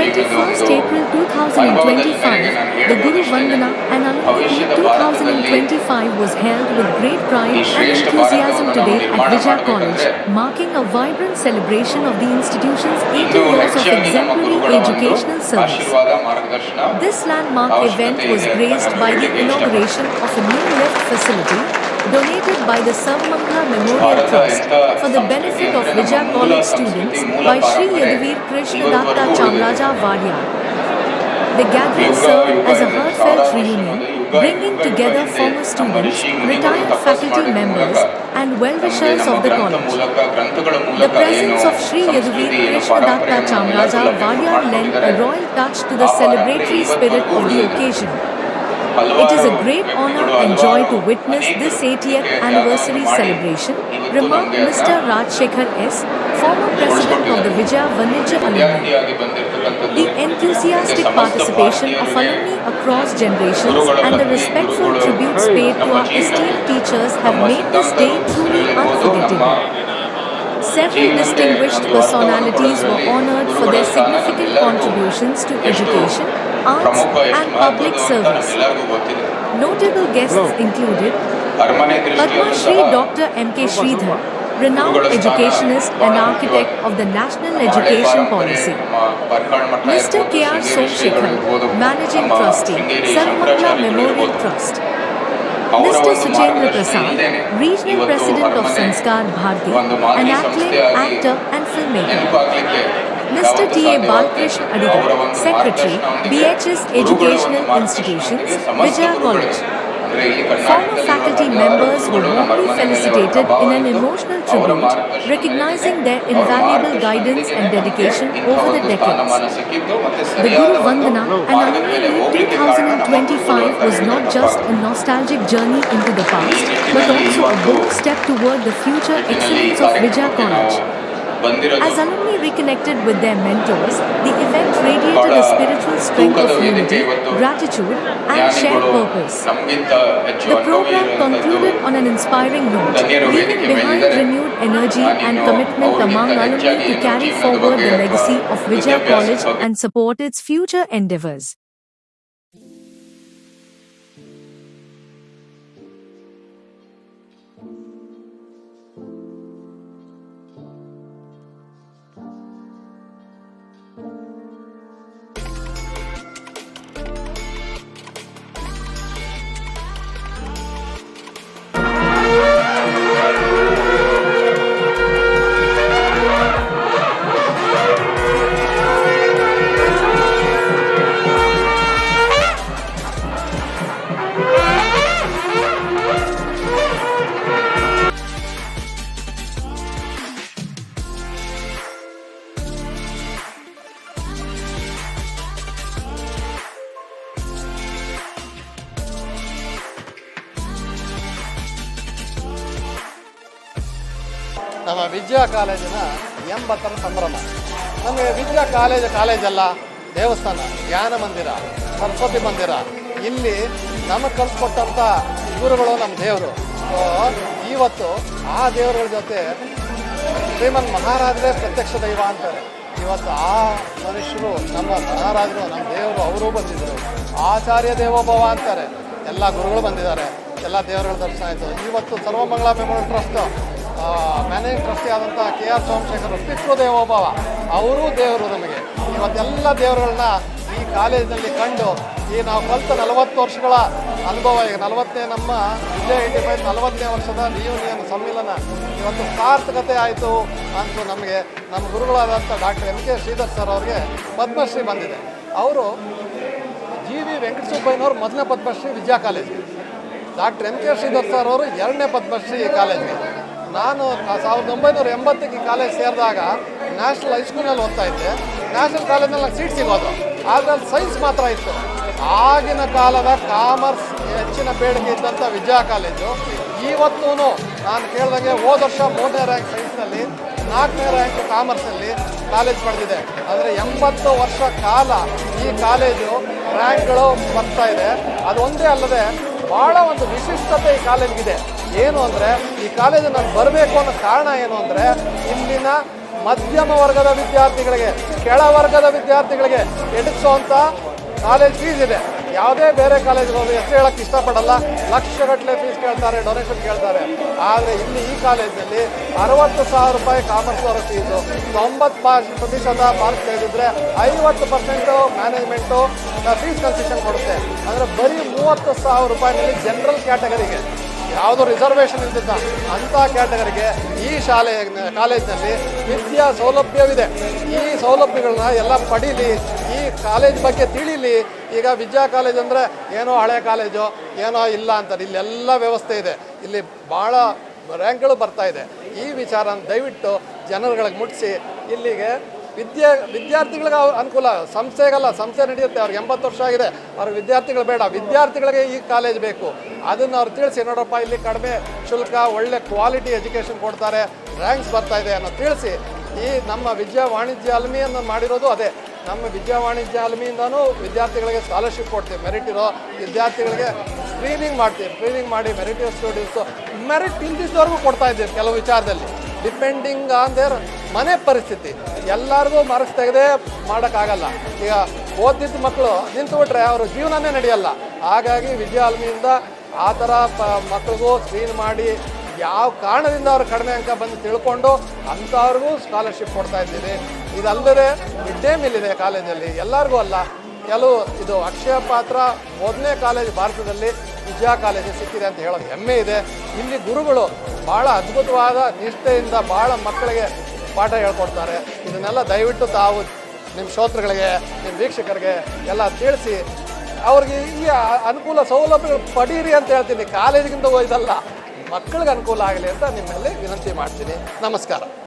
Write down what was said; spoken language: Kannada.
21st April 2025, the Guru Vandana and Anand 2025 was held with great pride and enthusiasm today at Vijaya College, marking a vibrant celebration of the institution's 80 years of exemplary educational service. This landmark event was graced by the inauguration of a new lift facility donated by the Samangla Memorial Trust for the benefit of Vijaya College students by Sri Yadavir Krishnadatta Chamraja Vadiyar. The gathering served as a heartfelt reunion, bringing together former students, retired faculty members and well-wishers of the college. The presence of Sri Yaduveer Krishnadatta Chamraja Vadiyar lent a royal touch to the celebratory spirit of the occasion. It is a great honor and joy to witness this 80th anniversary celebration, remarked Mr. Rajshekhar S., former president of the Vijaya Vanijja Alumni. The enthusiastic participation of alumni across generations and the respectful tributes paid to our esteemed teachers have made this day truly unforgettable. Several distinguished personalities were honored for their significant contributions to education arts and public service. Notable guests included Padma Shri Dr. M.K. Sridhar, renowned educationist and architect of the National Education Policy. Mr. K.R. Somshekhan, Managing Trustee, Saramangla Memorial Trust. Mr. Sujendra Prasad, Regional President of Sanskar Bharti, an athlete, actor and filmmaker. Mr. T.A. Balkrishna Adigar, Secretary, BHS Educational Institutions, Vijaya College. Former faculty members were warmly felicitated in an emotional tribute, recognizing their invaluable guidance and dedication over the decades. The Guru Vandana and Meet 2025 was not just a nostalgic journey into the past, but also a bold step toward the future excellence of Vijaya College. As alumni reconnected with their mentors, the event radiated a spiritual strength of unity, gratitude, and shared purpose. The program concluded on an inspiring note, leaving behind renewed energy and commitment among alumni to carry forward the legacy of Vijaya College and support its future endeavors. ನಮ್ಮ ವಿದ್ಯಾ ಕಾಲೇಜಿನ ಎಂಬತ್ತರ ಸಂಭ್ರಮ. ನಮಗೆ ವಿದ್ಯಾ ಕಾಲೇಜ್ ಕಾಲೇಜಲ್ಲ ದೇವಸ್ಥಾನ, ಜ್ಞಾನ ಮಂದಿರ, ಸರಸ್ವತಿ ಮಂದಿರ. ಇಲ್ಲಿ ನಮಗೆ ಕಲಿಸ್ಕೊಟ್ಟಂಥ ಗುರುಗಳು ನಮ್ಮ ದೇವರು. ಇವತ್ತು ಆ ದೇವರುಗಳ ಜೊತೆ ಶ್ರೀಮನ್ ಮಹಾರಾಜರೇ ಪ್ರತ್ಯಕ್ಷ ದೈವ ಅಂತಾರೆ. ಇವತ್ತು ಆ ಮನುಷ್ಯರು, ನಮ್ಮ ಮಹಾರಾಜರು, ನಮ್ಮ ದೇವರು ಅವರೂ ಬಂದಿದ್ದರು ಆಚಾರ್ಯ ದೇವೋಭವ ಅಂತಾರೆ. ಎಲ್ಲ ಗುರುಗಳು ಬಂದಿದ್ದಾರೆ. ಎಲ್ಲ ದೇವರುಗಳ ದರ್ಶನ ಆಯಿತು. ಇವತ್ತು Sarvamangala memorial trust managing trustee ಆದಂಥ ಕೆ ಆರ್ ಸೋಮಶೇಖರ್ ಪಿತೃ ದೇವೋಭವ ಅವರೂ ದೇವರು ನಮಗೆ. ಇವತ್ತೆಲ್ಲ ದೇವರುಗಳನ್ನ ಈ ಕಾಲೇಜಿನಲ್ಲಿ ಕಂಡು ಈ ನಾವು ಕಲಿತ ನಲವತ್ತು ವರ್ಷಗಳ ಅನುಭವ ಈಗ. ನಲವತ್ತನೇ ನಮ್ಮ ವಿಜಯ ಏಯ್ಟಿ ಫೈವ್ ನಲವತ್ತನೇ ವರ್ಷದ ರಿಯೂನಿಯನ್ ಸಮ್ಮಿಲನ ಇವತ್ತು ಸಾರ್ಥಕತೆ ಆಯಿತು ಅಂತ ನಮಗೆ ನಮ್ಮ ಗುರುಗಳಾದಂಥ doctor M K Sridhar sir ಅವ್ರಿಗೆ ಪದ್ಮಶ್ರೀ ಬಂದಿದೆ. ಅವರು ಜಿ ವಿ ವೆಂಕಟಸುಬ್ಬಯ್ಯನವರು ಮೊದಲನೇ ಪದ್ಮಶ್ರೀ ವಿದ್ಯಾ ಕಾಲೇಜಿಗೆ. Doctor M K Sridhar sir ಅವರು ಎರಡನೇ ಪದ್ಮಶ್ರೀ ಕಾಲೇಜ್ಗೆ. ನಾನು ಸಾವಿರದ ಒಂಬೈನೂರ ಎಂಬತ್ತಕ್ಕೆ ಕಾಲೇಜ್ ಸೇರಿದಾಗ ನ್ಯಾಷನಲ್ ಹೈಸ್ಕೂಲಲ್ಲಿ ಓದ್ತಾ ಇದ್ದೆ. ನ್ಯಾಷನಲ್ ಕಾಲೇಜ್ನಲ್ಲಿ ಸೀಟ್ ಸಿಗೋದು. ಆದರೆ ಅಲ್ಲಿ ಸೈನ್ಸ್ ಮಾತ್ರ ಇತ್ತು. ಆಗಿನ ಕಾಲದ ಕಾಮರ್ಸ್ ಹೆಚ್ಚಿನ ಬೇಡಿಕೆ ಇದ್ದಂಥ ವಿಜಯ ಕಾಲೇಜು ಇವತ್ತೂ ನಾನು ಕೇಳಿದಂಗೆ ಹೋದ ವರ್ಷ ಮೂರನೇ ರ್ಯಾಂಕ್ ಸೈನ್ಸ್ನಲ್ಲಿ ನಾಲ್ಕನೇ ರ್ಯಾಂಕ್ ಕಾಮರ್ಸಲ್ಲಿ ಕಾಲೇಜ್ ಪಡೆದಿದೆ. ಆದರೆ ಎಂಬತ್ತು ವರ್ಷ ಕಾಲ ಈ ಕಾಲೇಜು ರ್ಯಾಂಕ್ಗಳು ಬರ್ತಾ ಇದೆ. ಅದು ಒಂದೇ ಅಲ್ಲದೆ ಭಾಳ ಒಂದು ವಿಶಿಷ್ಟತೆ ಈ ಕಾಲೇಜ್ಗಿದೆ. ಏನು ಅಂದರೆ, ಈ ಕಾಲೇಜು ನಾನು ಬರಬೇಕು ಅನ್ನೋ ಕಾರಣ ಏನು ಅಂದರೆ, ಇಲ್ಲಿನ ಮಧ್ಯಮ ವರ್ಗದ ವಿದ್ಯಾರ್ಥಿಗಳಿಗೆ ಕೆಳವರ್ಗದ ವಿದ್ಯಾರ್ಥಿಗಳಿಗೆ ಎಡಿಸುವಂಥ ಕಾಲೇಜ್ ಫೀಸ್ ಇದೆ. ಯಾವುದೇ ಬೇರೆ ಕಾಲೇಜ್ಗೆ ಹೋಗಿ ಎಷ್ಟು ಹೇಳಕ್ಕೆ ಇಷ್ಟಪಡಲ್ಲ. ಲಕ್ಷಗಟ್ಟಲೆ ಫೀಸ್ ಕೇಳ್ತಾರೆ ಡೊನೇಷನ್ ಕೇಳ್ತಾರೆ. ಆದರೆ ಇಲ್ಲಿ ಈ ಕಾಲೇಜಲ್ಲಿ ಅರವತ್ತು ಸಾವಿರ ರೂಪಾಯಿ ಕಾಮರ್ಸ್ ಅವರ ಫೀಸು ತೊಂಬತ್ತು ಪಾ ಪ್ರತಿಶತ ಮಾರ್ಕ್ಸ್ ತೆಗೆದಿದ್ರೆ ಐವತ್ತು ಪರ್ಸೆಂಟು ಮ್ಯಾನೇಜ್ಮೆಂಟು ಫೀಸ್ ಕನ್ಸೆಷನ್ ಕೊಡುತ್ತೆ. ಅಂದರೆ ಬರೀ ಮೂವತ್ತು ಸಾವಿರ ರೂಪಾಯಿನಲ್ಲಿ ಜನರಲ್ ಕ್ಯಾಟಗರಿಗೆ ಯಾವುದೋ ರಿಸರ್ವೇಷನ್ ಇದ್ದಿದ್ದ ಅಂಥ ಕ್ಯಾಟಗರಿಗೆ ಈ ಶಾಲೆ, ಕಾಲೇಜಿನಲ್ಲಿ ವಿದ್ಯಾ ಸೌಲಭ್ಯವಿದೆ. ಈ ಸೌಲಭ್ಯಗಳನ್ನ ಎಲ್ಲ ಪಡೀಲಿ, ಈ ಕಾಲೇಜ್ ಬಗ್ಗೆ ತಿಳಿಲಿ. ಈಗ ವಿದ್ಯಾ ಕಾಲೇಜ್ ಅಂದರೆ ಏನೋ ಹಳೆ ಕಾಲೇಜು, ಏನೋ ಇಲ್ಲ ಅಂತಾರೆ ಇಲ್ಲೆಲ್ಲ ವ್ಯವಸ್ಥೆ ಇದೆ. ಇಲ್ಲಿ ಭಾಳ ರ್ಯಾಂಕ್ಗಳು ಬರ್ತಾ ಇದೆ. ಈ ವಿಚಾರನ ದಯವಿಟ್ಟು ಜನರುಗಳಿಗೆ ಮುಟ್ಟಿಸಿ ಇಲ್ಲಿಗೆ ವಿದ್ಯೆ ವಿದ್ಯಾರ್ಥಿಗಳಿಗೆ ಅವ್ರ ಅನುಕೂಲ, ಸಂಸ್ಥೆಗಲ್ಲ, ಸಂಸ್ಥೆ ನಡೆಯುತ್ತೆ, ಅವ್ರಿಗೆ ಎಂಬತ್ತು ವರ್ಷ ಆಗಿದೆ. ಅವ್ರಿಗೆ ವಿದ್ಯಾರ್ಥಿಗಳು ಬೇಡ, ವಿದ್ಯಾರ್ಥಿಗಳಿಗೆ ಈ ಕಾಲೇಜ್ ಬೇಕು. ಅದನ್ನು ಅವ್ರು ತಿಳಿಸಿ, ನೋಡಪ್ಪ, ಇಲ್ಲಿ ಕಡಿಮೆ ಶುಲ್ಕ, ಒಳ್ಳೆ ಕ್ವಾಲಿಟಿ ಎಜುಕೇಷನ್ ಕೊಡ್ತಾರೆ ರ್ಯಾಂಕ್ಸ್ ಬರ್ತಾ ಇದೆ ಅನ್ನೋ ತಿಳಿಸಿ. ಈ ನಮ್ಮ ವಿದ್ಯಾ ವಾಣಿಜ್ಯ ಅಲ್ಮಿಯನ್ನು ಮಾಡಿರೋದು ಅದೇ. ನಮ್ಮ ವಿದ್ಯಾ ವಾಣಿಜ್ಯ ಅಲ್ಮಿಯಿಂದನೂ ವಿದ್ಯಾರ್ಥಿಗಳಿಗೆ ಸ್ಕಾಲರ್ಶಿಪ್ ಕೊಡ್ತೀವಿ ಮೆರಿಟ್ ಇರೋ ವಿದ್ಯಾರ್ಥಿಗಳಿಗೆ ಸ್ಕ್ರೀನಿಂಗ್ ಮಾಡ್ತೀವಿ. ಸ್ಕ್ರೀನಿಂಗ್ ಮಾಡಿ ಮೆರಿಟ್ ಸ್ಟೂಡೆಂಟ್ಸು ಮೆರಿಟ್ ಇಲ್ದಿದ್ದವ್ರಿಗೂ ಕೊಡ್ತಾ ಇದ್ದೀವಿ ಕೆಲವು ವಿಚಾರದಲ್ಲಿ. ಡಿಪೆಂಡಿಂಗ್ ಆನ್ ದೇರ್ ಮನೆ ಪರಿಸ್ಥಿತಿ. ಎಲ್ಲರಿಗೂ ಮಾರ್ಕ್ಸ್ ತೆಗೆದೇ ಮಾಡೋಕ್ಕಾಗಲ್ಲ. ಈಗ ಓದಿದ್ದ ಮಕ್ಕಳು ನಿಂತುಬಿಟ್ರೆ ಅವ್ರ ಜೀವನನೇ ನಡೆಯಲ್ಲ. ಹಾಗಾಗಿ ವಿದ್ಯಾಲಯದಿಂದ ಆ ಥರ ಪ ಮಕ್ಕಳಿಗೂ ಸ್ಕ್ರೀನ್ ಮಾಡಿ ಯಾವ ಕಾರಣದಿಂದ ಅವ್ರು ಕಡಿಮೆ ಅಂಕ ಬಂದು ತಿಳ್ಕೊಂಡು ಅಂಥವ್ರಿಗೂ ಸ್ಕಾಲರ್ಶಿಪ್ ಕೊಡ್ತಾ ಇದ್ದೀವಿ ಇದಲ್ಲದೆ ಮಿಡ್ ಡೇ ಮೀಲ್ ಇದೆ ಕಾಲೇಜಲ್ಲಿ. ಎಲ್ಲರಿಗೂ ಅಲ್ಲ. ಕೆಲವು ಇದು ಅಕ್ಷಯ ಪಾತ್ರ ಮೊದಲನೇ ಕಾಲೇಜ್ ಭಾರತದಲ್ಲಿ ವಿದ್ಯಾ ಕಾಲೇಜು ಸಿಕ್ಕಿದೆ ಅಂತ ಹೇಳೋದು ಹೆಮ್ಮೆ ಇದೆ. ಇಲ್ಲಿ ಗುರುಗಳು ಭಾಳ ಅದ್ಭುತವಾದ ನಿಷ್ಠೆಯಿಂದ ಭಾಳ ಮಕ್ಕಳಿಗೆ ಪಾಠ ಹೇಳ್ಕೊಡ್ತಾರೆ. ಇದನ್ನೆಲ್ಲ ದಯವಿಟ್ಟು ತಾವು ನಿಮ್ಮ ಶ್ರೋತೃಗಳಿಗೆ ನಿಮ್ಮ ವೀಕ್ಷಕರಿಗೆ ಎಲ್ಲ ತಿಳಿಸಿ. ಅವ್ರಿಗೆ ಈ ಅನುಕೂಲ ಸೌಲಭ್ಯಗಳು ಪಡೀರಿ ಅಂತ ಹೇಳ್ತೀನಿ. ಕಾಲೇಜಿಗಿಂತ ಇದಲ್ಲ ಮಕ್ಕಳಿಗೆ ಅನುಕೂಲ ಆಗಲಿ ಅಂತ ನಿಮ್ಮಲ್ಲಿ ವಿನಂತಿ ಮಾಡ್ತೀನಿ. ನಮಸ್ಕಾರ.